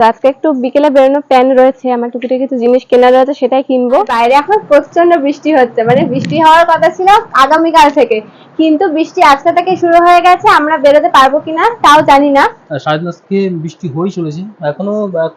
তো আজকে একটু বিকেলে বেরোনোর প্ল্যান রয়েছে আমার টুকিটাকি কিছু জিনিস কেনা রয়েছে সেটাই কিনবো। বাইরে এখন প্রচণ্ড বৃষ্টি হচ্ছে মানে বৃষ্টি হওয়ার কথা ছিল আগামীকাল থেকে। কিন্তু বৃষ্টি আজকে থেকে শুরু হয়ে গেছে আমরা বেরোতে পারব কিনা তাও জানি না। সারাদিন আজকে বৃষ্টি হয়েই চলেছে এখনও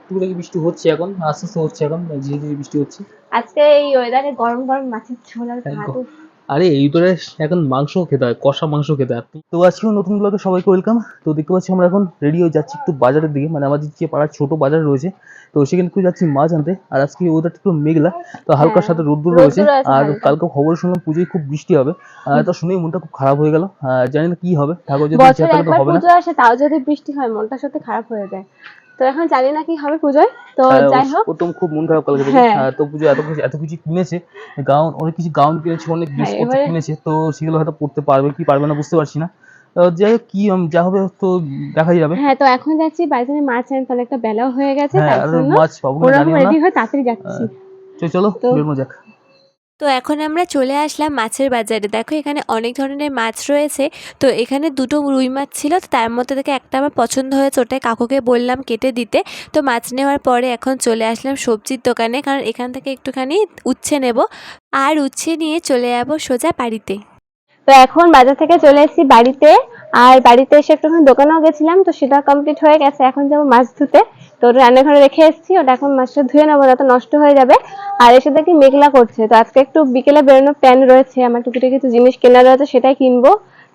টুকটাকি বৃষ্টি হচ্ছে এখন আস্তে আস্তে হচ্ছে এখন ধীরে ধীরে বৃষ্টি হচ্ছে। আজকে এই ওয়েদারে গরম গরম মাছের ঝোল আর। ভাত উফ, আরে এই তোরে এখন মাংস খেতে হয় কষা মাংস খেতে হয়। তো আজকেও নতুন ব্লগে সবাইকে ওয়েলকাম তো দেখতে পাচ্ছি আমরা এখন রেডি হয়ে যাচ্ছি একটু বাজারের দিকে। মানে আমাদের যে পাড়ার ছোট বাজার রয়েছে তো সেখানে একটু যাচ্ছি মাছ আনতে। আর আজকে ওয়েদারটা একটু মেঘলা তো হালকার হ্যাঁ, সাথে রোদ্দুর রয়েছে। আর কালকে খবর শুনলাম পুজোয় খুব বৃষ্টি হবে। আর তা শুনেই মনটা খুব খারাপ হয়ে গেল। আর জানি না কি হবে। ঠাকুর যদি হবে না। তাও যদি বৃষ্টি হয় মনটা সত্যি খারাপ হয়ে যায়। এখন জানি না কি হবে পুজোয়। তো যাই হোক। প্রথম খুব মন খারাপ কালকে থেকে হ্যাঁ। তো পুজো এত কিছু এত কিছু কিনেছে। গাউন অনেক কিছু গাউন কিনেছে অনেক ড্রেস হ্যাঁ, পত্র এবারে- কিনেছে। তো সেগুলো হয়তো পড়তে পারবে কি পারবে না বুঝতে পারছি না। তো যাই হোক কি যা হবে তো দেখাই যাবে। হ্যাঁ তো এখন যাচ্ছি বাড়িতে মাছ আনতে। অনেকটা বেলাও হয়ে গেছে হ্যাঁ তার জন্য মাছ পাবো না জানিও না। রেডি হয়ে তাড়াতাড়ি যাচ্ছি। চলো তো- বেরোনো যাক। তো এখন আমরা চলে আসলাম মাছের বাজারে। দেখো এখানে অনেক ধরনের মাছ রয়েছে। তো এখানে দুটো রুই মাছ ছিল, তো তার মধ্যে থেকে একটা আমার পছন্দ হয়েছে, ওটাই কাকুকে বললাম কেটে দিতে। তো মাছ নেওয়ার পরে এখন চলে আসলাম সবজির দোকানে, কারণ এখান থেকে একটুখানি উচ্ছে নেব। আর উচ্ছে নিয়ে চলে যাব সোজা বাড়িতে। তো এখন বাজার থেকে চলে এসেছি বাড়িতে। আর বাড়িতে এসে একটুখানি দোকানেও গেছিলাম, তো সেটা কমপ্লিট হয়ে গেছে। এখন যাব মাছ ধুতে। তো রান্নাঘরে রেখে এসেছি, ওটা এখন মাছটা ধুয়ে নেব না তো নষ্ট হয়ে যাবে। আর এসে দেখি মেঘলা করছে, তো আজকে একটু বিকেলে বেরোনোর প্ল্যান রয়েছে, আমার টুকিটাকি কিছু জিনিস কেনা রয়েছে সেটাই কিনবো।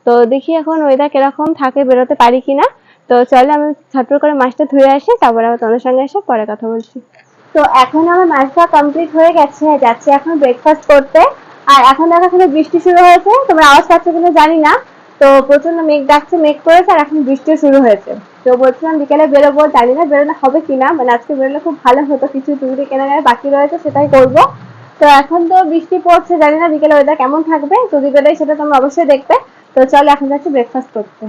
তো দেখি এখন ওয়েদার কীরকম থাকে বেরোতে পারি কিনা। তো চলে আমি ঝটপট করে মাছটা ধুয়ে আসি, তারপরে আবার তোমাদের সঙ্গে এসে পরে কথা বলছি। তো এখন আমার মাছটা কমপ্লিট হয়ে গেছে, যাচ্ছি এখন ব্রেকফাস্ট করতে। আর এখন দেখো এখানে বৃষ্টি শুরু হয়েছে, তোমরা আওয়াজ পাচ্ছ কিনা জানি না। তো প্রচণ্ড মেঘ ডাকছে, মেঘ করেছে, আর এখন বৃষ্টিও শুরু হয়েছে। তো বলছিলাম বিকেলে বেরোবো, জানি না বেরোনো হবে কিনা মানে আজকে বেরোলে খুব ভালো হতো, কিছু টুকরি কেনাকাটা বাকি রয়েছে, সেটাই করব। তো এখন তো বৃষ্টি পড়ছে, জানি না বিকেলে ওয়েদার কেমন থাকবে যদি বেরোয় সেটা তোমরা অবশ্যই দেখবে। তো চলো এখন যাচ্ছি ব্রেকফাস্ট করতে।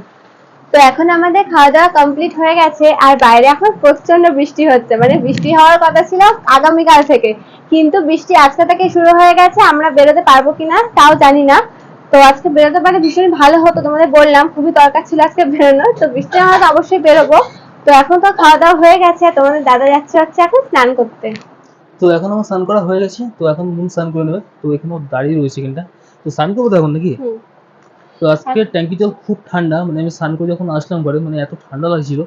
তো এখন আমাদের খাওয়া দাওয়া কমপ্লিট হয়ে গেছে, আর বাইরে এখন প্রচণ্ড বৃষ্টি হচ্ছে মানে বৃষ্টি হওয়ার কথা ছিল আগামীকাল থেকে। কিন্তু বৃষ্টি আজকে থেকে শুরু হয়ে গেছে, আমরা বেরোতে পারব কিনা, তাও জানি না। তো আজকে বেরোতে পারলে ভীষণ ভালো হতো। তোমাদের বললাম খুবই দরকার ছিল আজকে বেরোনোর তো বৃষ্টি হওয়ার অবশ্যই বেরোবো। তো এখন তো খাওয়া দাওয়া হয়ে গেছে তোমাদের দাদা যাচ্ছে হচ্ছে এখন স্নান করতে। তো এখন আমার স্নান করা হয়ে গেছে তো এখন মন স্নান করে নেবে। তো এখানে দাঁড়িয়ে রয়েছে এখানটা। তো স্নান করব তো এখন নাকি? তো আজকে ট্যাঙ্কি জল খুব ঠান্ডা মানে আমি স্নান করে যখন আসলাম ঘরে মানে এত ঠান্ডা লাগছিল।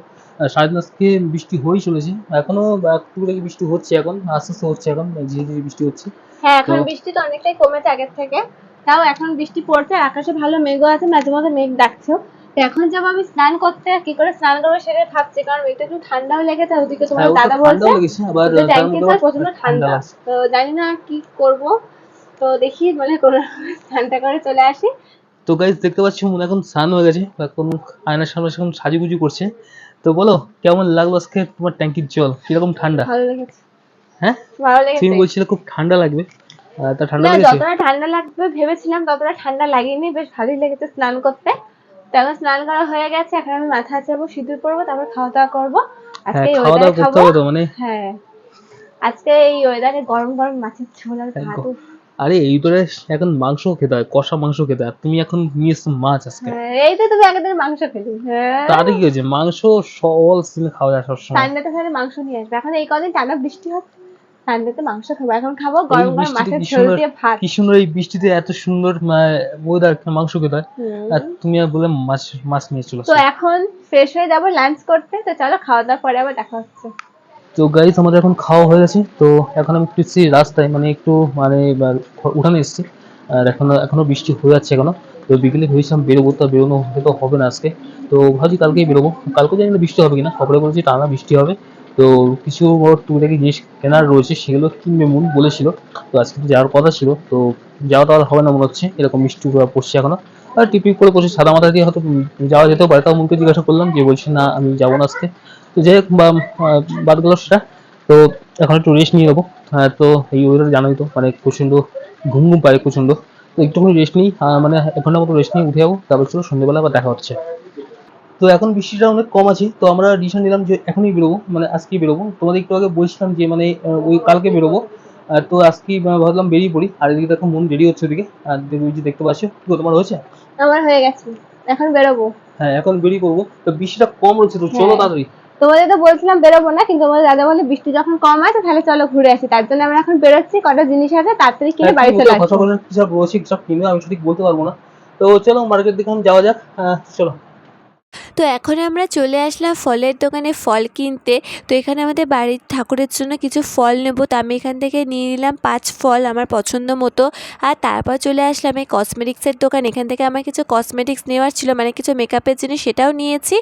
সারাদিন আজকে বৃষ্টি হয়েই চলেছে। এখনও টুকটাকি বৃষ্টি হচ্ছে এখন আস্তে আস্তে হচ্ছে এখন ধীরে ধীরে বৃষ্টি হচ্ছে। হ্যাঁ এখন বৃষ্টি তো অনেকটাই কমেছে আগের থেকে। তাও এখন বৃষ্টি পড়ছে আর আকাশে ভালো মেঘও আছে মাঝে মাঝে মেঘ ডাকছেও। তো এখন যাব আমি স্নান করতে কি করে স্নান করব সেটা ভাবছি কারণ মেঘটা একটু ঠান্ডাও লেগেছে ওদিকে তোমার হ্যাঁ, দাদা বলছে প্রচণ্ড ঠান্ডা তো জানি না কি করব। তো দেখি মানে কোনো স্নানটা করে চলে আসি। তো গাইজ দেখতে পাচ্ছি মনে এখন স্নান হয়ে গেছে এখন আয়নার সামনে এখন সাজুগুজু করছে। তো বলো কেমন লাগল আজকে তোমার ট্যাঙ্কির জল? কীরকম ঠান্ডা? ভালো লেগেছে। হ্যাঁ? ভালো লেগেছে। তুমি বলছিলে খুব ঠান্ডা লাগবে। তা ঠান্ডা লেগেছে? যতটা ঠান্ডা লাগবে ভেবেছিলাম ততটা ঠান্ডা লাগেনি বেশ ভালোই লেগেছে স্নান করতে। তো এখন স্নান করা হয়ে গেছে এখন আমি মাথা সিঁদুর পরবো তারপর খাওয়া দাওয়া করব। হ্যাঁ আজকে খাওয়া দাওয়া করতে হবে তো মানে? হ্যাঁ। আজকে এই ওয়েদারে গরম গরম মাছের ঝোল আর ভাত আরে এই তোরে এখন মাংস খেতে হয় কষা মাংস খেতে হয় তুমি এখন নিয়ে এসছো মাছ আজকে। হ্যাঁ, এই তো তুমি আগের দিন মাংস খেলি। হ্যাঁ। কি হয়েছে? মাংস সিনে খাওয়া যায় সবসময়। সানডেতে মাংস নিয়ে আসবে। এখন এই কদিন টানা বৃষ্টি হচ্ছে। সানডেতে মাংস খাব। এখন খাব গরম গরম মাছের ঝোল দিয়ে ভাত। কি সুন্দর এই বৃষ্টিতে এত সুন্দর ওয়েদার মাংস আর তুমি আর বলে মাছ মাছ নিয়ে চলে তো এখন ফ্রেশ হয়ে যাব লাঞ্চ করতে তো চলো খাওয়া দাওয়া পরে আবার দেখা হচ্ছে। তো গাইজ আমাদের এখন খাওয়া হয়ে গেছে তো এখন আমি একটু রাস্তায় মানে একটু মানে উঠানে এসেছি। আর এখনও এখনও বৃষ্টি হয়ে যাচ্ছে এখনও। তো বিকেলে ভেবেছিলাম বেরোবো তো বেরোনো হয়তো হবে না আজকে। তো ভাবছি কালকেই বেরোবো। কালকে জানি না বৃষ্টি হবে কিনা খবরে বলেছি টানা বৃষ্টি হবে। তো কিছু ওর টুকিটাকি জিনিস কেনার রয়েছে, সেগুলো কিনবে মন বলেছিল। তো আজকে তো যাওয়ার কথা ছিল, তো যাওয়া তো আর হবে না মনে হচ্ছে, এরকম বৃষ্টি পড়ছে এখনও। আর টিপিক করে পড়ছে সাদা মাথা দিয়ে হয়তো যাওয়া যেতেও পারে, তাও মুখে জিজ্ঞাসা করলাম, যে বলছে, না, আমি যাব না আজকে। তো যাই হোক বাদ গেল সেটা তো এখন একটু রেস্ট নিয়ে নেব। হ্যাঁ তো এই ওয়েদার জানোই তো মানে প্রচণ্ড ঘুম ঘুম পায়, প্রচণ্ড। তো একটুখানি রেস্ট নিই মানে এক ঘণ্টার মতো রেস্ট নিয়ে উঠে যাব, তারপর চলো সন্ধ্যেবেলা আবার দেখা হচ্ছে। তো এখন বৃষ্টিটা অনেক কম আছে তো আমরা ডিসিশন নিলাম যে এখনই বেরোবো মানে আজকেই বেরোবো। তোমাদের একটু আগে বলছিলাম যে মানে ওই কালকে বেরোবো। তো আজকেই ভাবলাম বেরিয়ে পড়ি। আর এদিকে দেখো মন রেডি হচ্ছে ওদিকে। আর ওই যে দেখতে পাচ্ছ। কি তোমার হয়েছে? আমার হয়ে গেছে। এখন বেরোবো। হ্যাঁ এখন বেরিয়ে পড়ব। তো বৃষ্টিটা কম রয়েছে তো চলো হ্যাঁ। তাড়াতাড়ি। তোমাদের তো বলছিলাম বেরোবো না কিন্তু তোমাদের দাদা বলে বৃষ্টি যখন কম আছে তাহলে চলো ঘুরে আসি। তার জন্য আমরা এখন বেরোচ্ছি কটা জিনিস আছে তাড়াতাড়ি কিনে বাড়ি চলে আসি কথা আসব বলেন কি সব রয়েছে সব কিনবে আমি সঠিক বলতে পারব না। তো চলো মার্কেট দিকে যাওয়া যাক। চলো। তো এখন আমরা চলে আসলাম ফলের দোকানে ফল কিনতে। তো এখানে আমাদের বাড়ির ঠাকুরের জন্য কিছু ফল নেব। তো আমি এখান থেকে নিয়ে নিলাম পাঁচ ফল আমার পছন্দ মতো। আর তারপর চলে আসলাম এই কসমেটিক্সের দোকান। এখান থেকে আমার কিছু কসমেটিক্স নেওয়ার ছিল মানে কিছু মেকআপের জিনিস সেটাও নিয়েছি।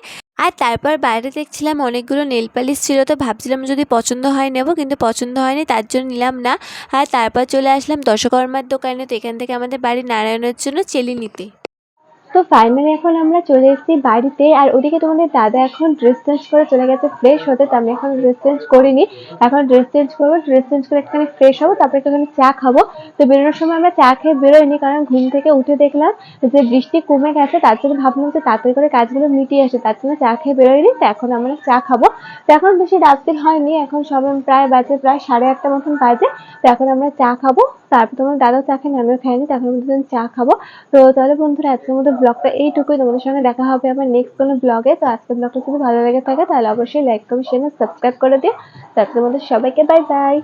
আর তারপর বাইরে দেখছিলাম অনেকগুলো নেল পালিশ ছিল, তো ভাবছিলাম যদি পছন্দ হয় নেব, কিন্তু পছন্দ হয়নি, তার জন্য নিলাম না। আর তারপর চলে আসলাম দশকর্মার দোকানে। তো এখান থেকে আমাদের বাড়ির নারায়ণের জন্য চেলি নিতে। তো ফাইনালি এখন আমরা চলে এসেছি বাড়িতে। আর ওদিকে তোমাদের দাদা এখন ড্রেস চেঞ্জ করে চলে গেছে ফ্রেশ হতে। তো আমি এখন ড্রেস চেঞ্জ করিনি। এখন ড্রেস চেঞ্জ করব। ড্রেস চেঞ্জ করে একটুখানি ফ্রেশ হব, তারপরে একটুখানি চা খাব। তো বেরোনোর সময় আমরা চা খেয়ে বেরোইনি, কারণ ঘুম থেকে উঠে দেখলাম যে বৃষ্টি কমে গেছে। তার জন্য ভাবলাম যে তাড়াতাড়ি করে কাজগুলো মিটিয়ে আসে। তার জন্য চা খেয়ে বেরোয়নি তো এখন আমরা চা খাব। তো এখন বেশি রাত্রি হয়নি, এখন সবাই প্রায় বাজে, প্রায় সাড়ে আটটা মতন বাজে। তো এখন আমরা চা খাব। তারপর তোমার দাদাও চা খায়নি আমিও খাইনি তো এখন দুজন চা খাব। তো তাহলে বন্ধুরা, আজকের মতো ব্লগটা এইটুকুই তোমাদের সঙ্গে দেখা হবে আমার নেক্সট কোনো ব্লগে তো আজকের ব্লগটা যদি ভালো লেগে থাকে, তাহলে অবশ্যই লাইক কমেন্ট শেয়ার সাবস্ক্রাইব করে দিও। তো মতো সবাইকে বাই বাই